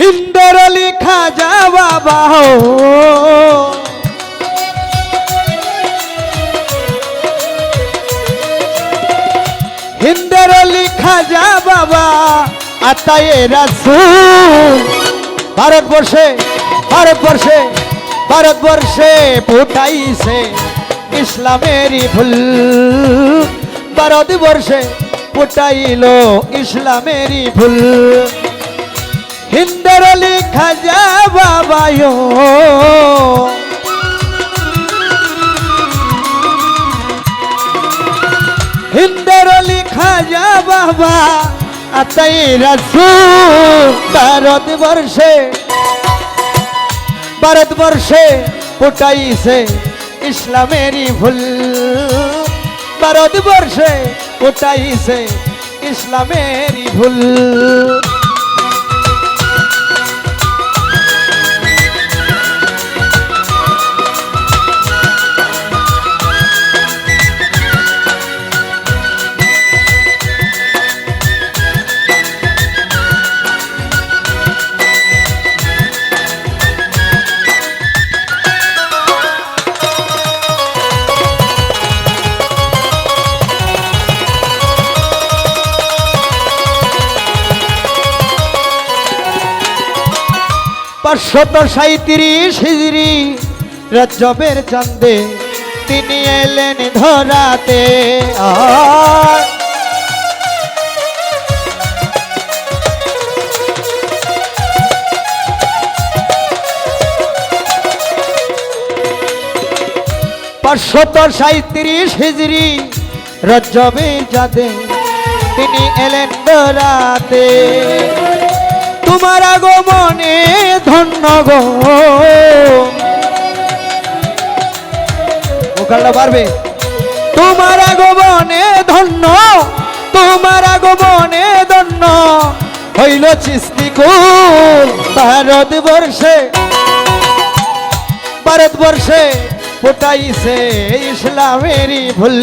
হিন্দর লিখা যা বাবা হিন্দর লিখা যা বাবা আতায়ে রাসূল। ভারতবর্ষে ভারতবর্ষে ভারতবর্ষে ফুটাইছে ইসলামেরই ফুল। ভারতবর্ষে ফুটাইল ইসলামেরই ফুল। হিন্দর লিখা যা বাবায়ো। হিন্দর লিখা যা বাবা, আতাই রাসূল ভারতবর্ষে ভারতবর্ষে ফুটাইছে ইসলামেরই ভুল ভারতবর্ষে ফুটাইছে ইসলামেরই ভুল পাঁচশত সাঁত্রিশ হিজড়ি রজবের চন্দে তিনি এলেন ধরাতে। পাঁচশত সাঁত্রিশ হিজড়ি রজবে যাদে তিনি এলেন ধরাতে তোমার আগমনে ধন্য গো ওখানটা পারবে তোমার আগমনে ধন্য তোমার আগমনে ধন্য। হইল চিস্তিকুল ভারতবর্ষে ভারতবর্ষে ফুটাইছে ইসলামেরই ভুল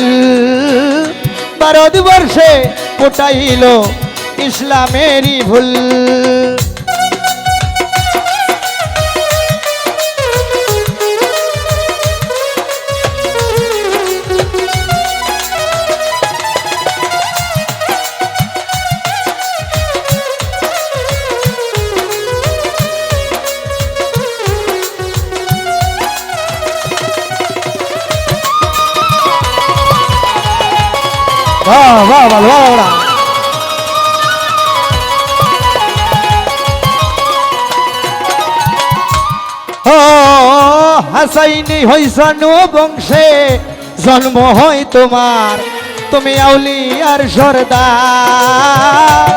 ভারতবর্ষে ফুটাইল ইসলামেরই ভুল ভালো বাহ বাহ ও হাসাইনি হইসানু বংশে জন্ম হয় তোমার। তুমি আউলিয়ার সর্দার।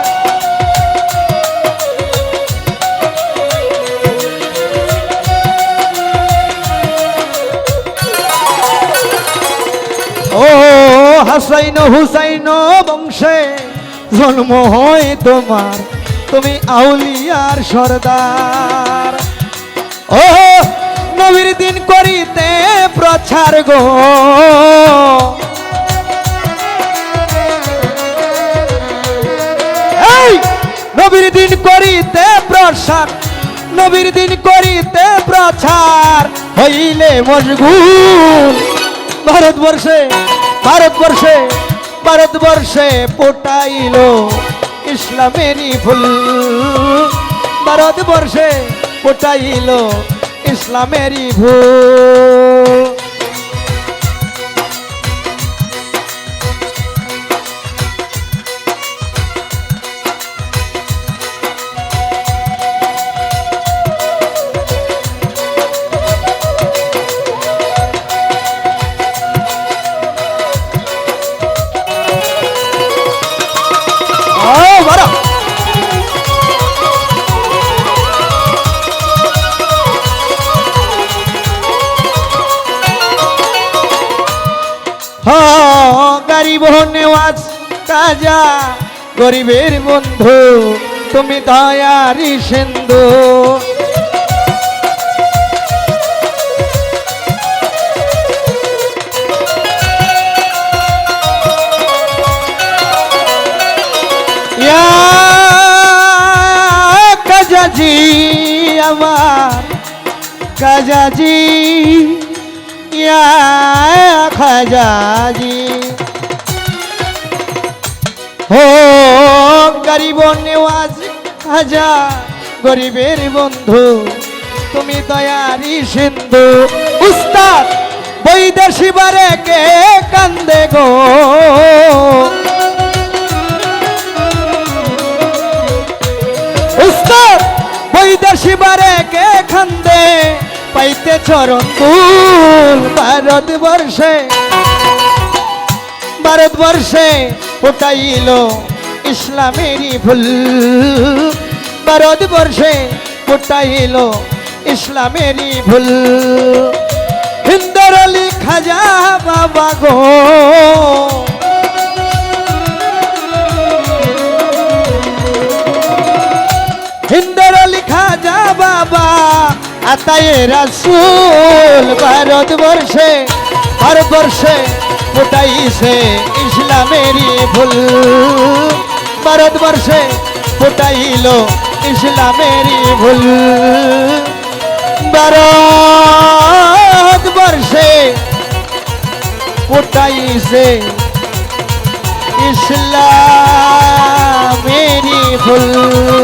ও হাসাইন হুসাইন বংশে জন্ম হয় তোমার। তুমি আউলিয়ার সর্দার। ও নবীর দিন করিতে প্রচার গো। নবীর দিন করিতে প্রসার। নবীর দিন করিতে প্রচার। হইলে মশগুল। ভারতবর্ষে ভারতবর্ষে ভারতবর্ষে পোটাইল ইসলামেরই ফুল। ভারতবর্ষে পোটাইল ইসলামেরই ভুল গরিব নেওয়াজ কাজা গরিবের বন্ধু তুমি দয়ারি সিন্ধু। কাজাজি খাজাজি ইয়া খাজাজি। হো গরিব নেওয়াজ খাজা গরিবের বন্ধু, তুমি দয়ারি সিন্ধু। উস্তাদ, বৈদেশি বারে কে কান্দে গো? উস্তাদ, বৈদেশি বারে কে খান্দে পাইতে চরণ তুল ভারতবর্ষে। ভারতবর্ষে ফুটাইল ইসলামেরই ফুল ভারতবর্ষে ফুটাইল ইসলামেরই ফুল হিন্দর আলী খাজা বাবা গো। হিন্দর আলী খাজা বাবা আতায়ে রাসুল। ভারতবর্ষে ভারতবর্ষে ফুটাইছে ইসলামেরই ফুল ভারতবর্ষে ফুটাইল ইসলামেরই ফুল ভারতবর্ষে ফুটাইছে ইসলামেরই ফুল